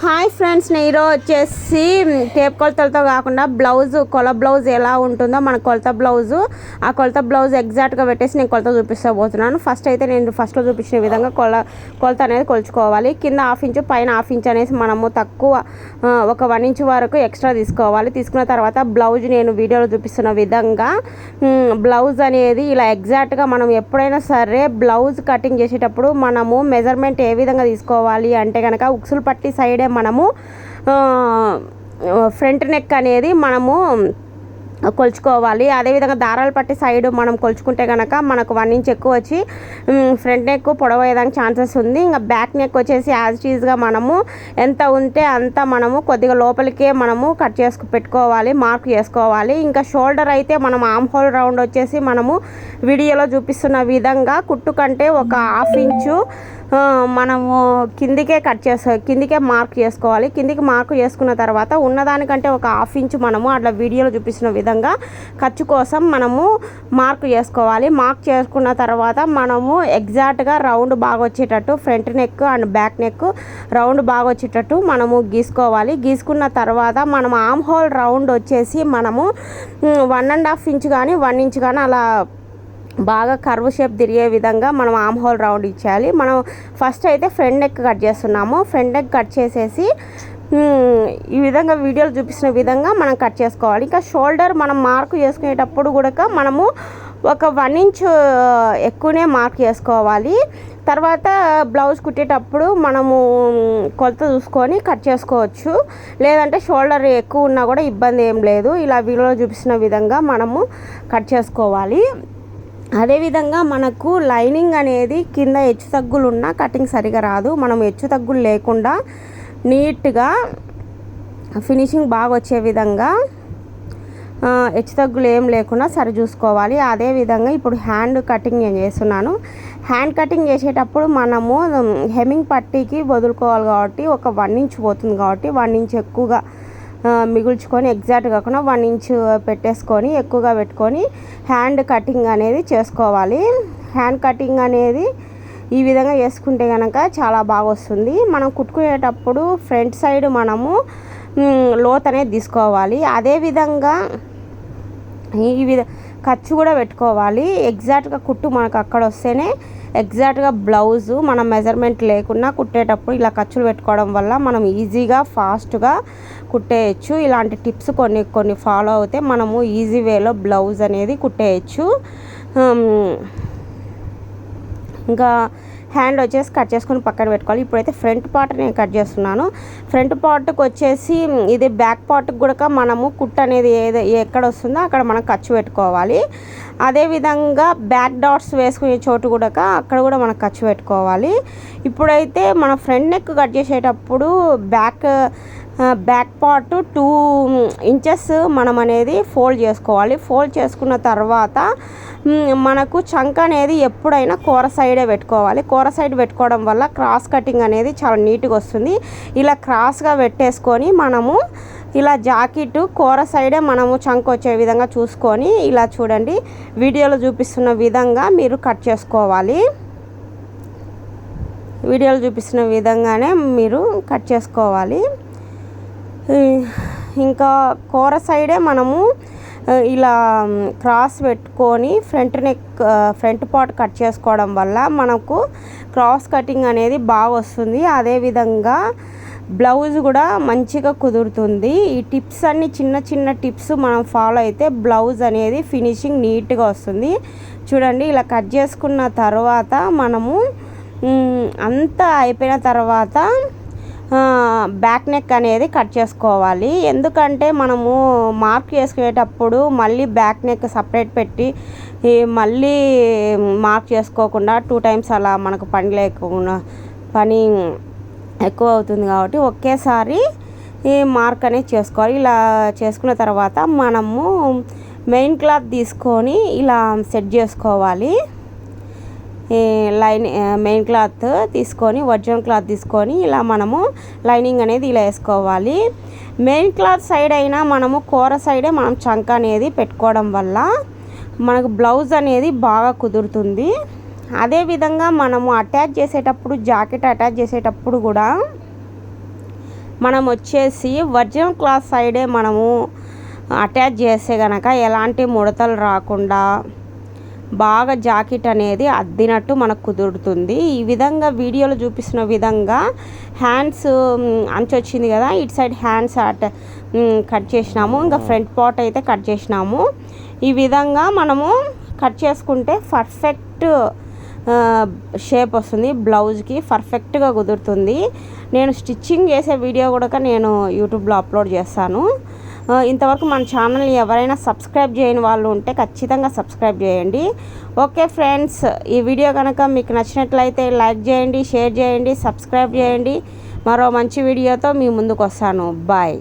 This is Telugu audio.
హాయ్ ఫ్రెండ్స్ నేను ఈరోజు వచ్చేసి టేప్ కొలతలతో కాకుండా బ్లౌజ్ కొల బ్లౌజ్ ఎలా ఉంటుందో మన కొలత బ్లౌజు. ఆ కొలత బ్లౌజ్ ఎగ్జాక్ట్గా పెట్టేసి నేను కొలత చూపిస్తూ పోతున్నాను ఫస్ట్ అయితే నేను ఫస్ట్లో చూపించిన విధంగా కొల కొలత అనేది కొలుచుకోవాలి. కింద హాఫ్ ఇంచు పైన హాఫ్ ఇంచ్ అనేసి మనము తక్కువ ఒక వన్ ఇంచ్ వరకు ఎక్స్ట్రా తీసుకోవాలి. తీసుకున్న తర్వాత బ్లౌజ్ నేను వీడియోలో చూపిస్తున్న విధంగా బ్లౌజ్ అనేది ఇలా ఎగ్జాక్ట్గా మనం ఎప్పుడైనా సరే బ్లౌజ్ కటింగ్ చేసేటప్పుడు మనము మెజర్మెంట్ ఏ విధంగా తీసుకోవాలి అంటే కనుక ఉక్సులు పట్టి సైడ్ మనము ఫ్రంట్ నెక్ అనేది మనము కొలుచుకోవాలి. అదేవిధంగా దారాలు పట్టి సైడ్ మనం కొలుచుకుంటే కనుక మనకు వన్ ఇంచ్ ఎక్కువ వచ్చి ఫ్రంట్ నెక్ పొడవయ్యేదానికి ఛాన్సెస్ ఉంది. ఇంకా బ్యాక్ నెక్ వచ్చేసి యాజ్ టీజ్గా మనము ఎంత ఉంటే అంత మనము కొద్దిగా లోపలికే మనము కట్ చేసుకు పెట్టుకోవాలి మార్క్ చేసుకోవాలి. ఇంకా షోల్డర్ అయితే మనం ఆమ్ హోల్ రౌండ్ వచ్చేసి మనము వీడియోలో చూపిస్తున్న విధంగా కుట్టు కంటే ఒక హాఫ్ ఇంచు మనము కిందికే కట్ చేసే కిందికే మార్క్ చేసుకోవాలి. కిందికి మార్క్ చేసుకున్న తర్వాత ఉన్నదానికంటే ఒక హాఫ్ ఇంచ్ మనము అట్లా వీడియోలో చూపిస్తున్న విధంగా ఖర్చు కోసం మనము మార్క్ చేసుకోవాలి. మార్క్ చేసుకున్న తర్వాత మనము ఎగ్జాక్ట్గా రౌండ్ బాగా వచ్చేటట్టు front neck and back neck round బాగా వచ్చేటట్టు మనము గీసుకోవాలి. గీసుకున్న తర్వాత మనం ఆమ్ హోల్ రౌండ్ వచ్చేసి మనము వన్ అండ్ హాఫ్ ఇంచ్ కానీ వన్ ఇంచ్ కానీ అలా బాగా కర్వ్ షేప్ తిరిగే విధంగా మనం ఆమ్ హోల్ రౌండ్ ఇచ్చేయాలి. మనం ఫస్ట్ అయితే ఫ్రంట్ నెక్ కట్ చేస్తున్నాము. ఫ్రంట్ నెక్ కట్ చేసేసి ఈ విధంగా వీడియోలు చూపిస్తున్న విధంగా మనం కట్ చేసుకోవాలి. ఇంకా షోల్డర్ మనం మార్క్ చేసుకునేటప్పుడు కూడా మనము ఒక వన్ ఇంచ్ ఎక్కువనే మార్క్ చేసుకోవాలి. తర్వాత బ్లౌజ్ కుట్టేటప్పుడు మనము కొలత చూసుకొని కట్ చేసుకోవచ్చు. లేదంటే షోల్డర్ ఎక్కువ ఉన్నా కూడా ఇబ్బంది ఏం లేదు. ఇలా వీడియోలో చూపిస్తున్న విధంగా మనము కట్ చేసుకోవాలి. అదేవిధంగా మనకు లైనింగ్ అనేది కింద హెచ్చు తగ్గులు ఉన్నా కటింగ్ సరిగా రాదు. మనం హెచ్చు తగ్గులు లేకుండా నీట్గా ఫినిషింగ్ బాగా వచ్చే విధంగా హెచ్చు తగ్గులు ఏం లేకుండా సరి చూసుకోవాలి. అదేవిధంగా ఇప్పుడు హ్యాండ్ కటింగ్ నేను చేస్తున్నాను. హ్యాండ్ కటింగ్ చేసేటప్పుడు మనము హెమ్మింగ్ పట్టీకి వదులుకోవాలి కాబట్టి ఒక వన్ ఇంచ్ పోతుంది కాబట్టి వన్ ఇంచ్ ఎక్కువగా మిగుల్చుకొని ఎగ్జాక్ట్ కాకుండా వన్ ఇంచ్ పెట్టేసుకొని ఎక్కువగా పెట్టుకొని హ్యాండ్ కటింగ్ అనేది చేసుకోవాలి. హ్యాండ్ కటింగ్ అనేది ఈ విధంగా చేసుకుంటే కనుక చాలా బాగా వస్తుంది. మనం కుట్టుకునేటప్పుడు ఫ్రంట్ సైడ్ మనము లోత్ అనేది తీసుకోవాలి. అదేవిధంగా ఈ విధ ఖర్చు కూడా పెట్టుకోవాలి. ఎగ్జాక్ట్గా కుట్టు మనకు అక్కడ వస్తేనే ఎగ్జాక్ట్గా బ్లౌజు మన మెజర్మెంట్ లేకుండా కుట్టేటప్పుడు ఇలా ఖర్చులు పెట్టుకోవడం వల్ల మనం ఈజీగా ఫాస్ట్గా కుట్టేయచ్చు. ఇలాంటి టిప్స్ కొన్ని కొన్ని ఫాలో అవుతే మనము ఈజీ వేలో బ్లౌజ్ అనేది కుట్టేయచ్చు. ఇంకా హ్యాండ్ వచ్చేసి కట్ చేసుకొని పక్కన పెట్టుకోవాలి. ఇప్పుడైతే ఫ్రంట్ పార్ట్ నేను కట్ చేస్తున్నాను. ఫ్రంట్ పార్ట్కి వచ్చేసి ఇది బ్యాక్ పార్ట్కి కూడా మనము కుట్ అనేది ఏది ఎక్కడ వస్తుందో అక్కడ మనం ఖర్చు పెట్టుకోవాలి. అదేవిధంగా బ్యాక్ డాట్స్ వేసుకునే చోటు కూడా అక్కడ కూడా మనం ఖర్చు పెట్టుకోవాలి. ఇప్పుడైతే మన ఫ్రంట్ నెక్ కట్ చేసేటప్పుడు back back part two inches మనం అనేది ఫోల్డ్ చేసుకోవాలి. ఫోల్డ్ చేసుకున్న తర్వాత మనకు చంక అనేది ఎప్పుడైనా కూర సైడే పెట్టుకోవాలి. కూర సైడ్ పెట్టుకోవడం వల్ల క్రాస్ కటింగ్ అనేది చాలా నీట్గా వస్తుంది. ఇలా క్రాస్గా పెట్టేసుకొని మనము ఇలా జాకెట్ కూర సైడే మనము చంక వచ్చే విధంగా చూసుకొని ఇలా చూడండి. వీడియోలో చూపిస్తున్న విధంగా మీరు కట్ చేసుకోవాలి. వీడియోలో చూపిస్తున్న విధంగానే మీరు కట్ చేసుకోవాలి. ఇంకా కూర సైడే మనము ఇలా క్రాస్ పెట్టుకొని front neck front part cut చేసుకోవడం వల్ల మనకు క్రాస్ కటింగ్ అనేది బాగా వస్తుంది. అదేవిధంగా బ్లౌజ్ కూడా మంచిగా కుదురుతుంది. ఈ టిప్స్ అన్ని చిన్న చిన్న టిప్స్ మనం ఫాలో అయితే బ్లౌజ్ అనేది ఫినిషింగ్ నీట్గా వస్తుంది. చూడండి ఇలా కట్ చేసుకున్న తర్వాత మనము అంతా అయిపోయిన తర్వాత బ్యాక్ నెక్ అనేది కట్ చేసుకోవాలి. ఎందుకంటే మనము మార్క్ చేసుకునేటప్పుడు మళ్ళీ బ్యాక్ నెక్ సపరేట్ పెట్టి మళ్ళీ మార్క్ చేసుకోకుండా టూ టైమ్స్ అలా మనకు పని లేకుండా పని ఎక్కువ అవుతుంది కాబట్టి ఒకేసారి ఈ మార్క్ అనేది చేసుకోవాలి. ఇలా చేసుకున్న తర్వాత మనము మెయిన్ క్లాత్ తీసుకొని ఇలా సెట్ చేసుకోవాలి. లైన్ మెయిన్ క్లాత్ తీసుకొని ఒరిజినల్ క్లాత్ తీసుకొని ఇలా మనము లైనింగ్ అనేది ఇలా వేసుకోవాలి. మెయిన్ క్లాత్ సైడ్ అయినా మనము కూర సైడే మనం చంక అనేది పెట్టుకోవడం వల్ల మనకు బ్లౌజ్ అనేది బాగా కుదురుతుంది. అదేవిధంగా మనము అటాచ్ చేసేటప్పుడు జాకెట్ అటాచ్ చేసేటప్పుడు కూడా మనం వచ్చేసి ఒరిజినల్ క్లాత్ సైడే మనము అటాచ్ చేస్తే కనుక ఎలాంటి ముడతలు రాకుండా బాగా జాకెట్ అనేది అద్దినట్టు మనకు కుదురుతుంది. ఈ విధంగా వీడియోలో చూపిస్తున్న విధంగా హ్యాండ్స్ అంచు వచ్చింది కదా ఇటు సైడ్ హ్యాండ్స్ అట్ కట్ చేసినాము. ఇంకా ఫ్రంట్ పార్ట్ అయితే కట్ చేసినాము. ఈ విధంగా మనము కట్ చేసుకుంటే పర్ఫెక్ట్ షేప్ వస్తుంది. బ్లౌజ్కి పర్ఫెక్ట్గా కుదురుతుంది. నేను స్టిచ్చింగ్ చేసే వీడియో కూడా నేను యూట్యూబ్లో అప్లోడ్ చేస్తాను. ఇంతవరకు మన ఛానల్ని ఎవరైనా సబ్స్క్రైబ్ చేయని వాళ్ళు ఉంటే ఖచ్చితంగా సబ్స్క్రైబ్ చేయండి. ఓకే ఫ్రెండ్స్ ఈ వీడియో కనుక మీకు నచ్చినట్లయితే లైక్ చేయండి షేర్ చేయండి సబ్స్క్రైబ్ చేయండి. మరో మంచి వీడియోతో మీ ముందుకు వస్తాను. బాయ్.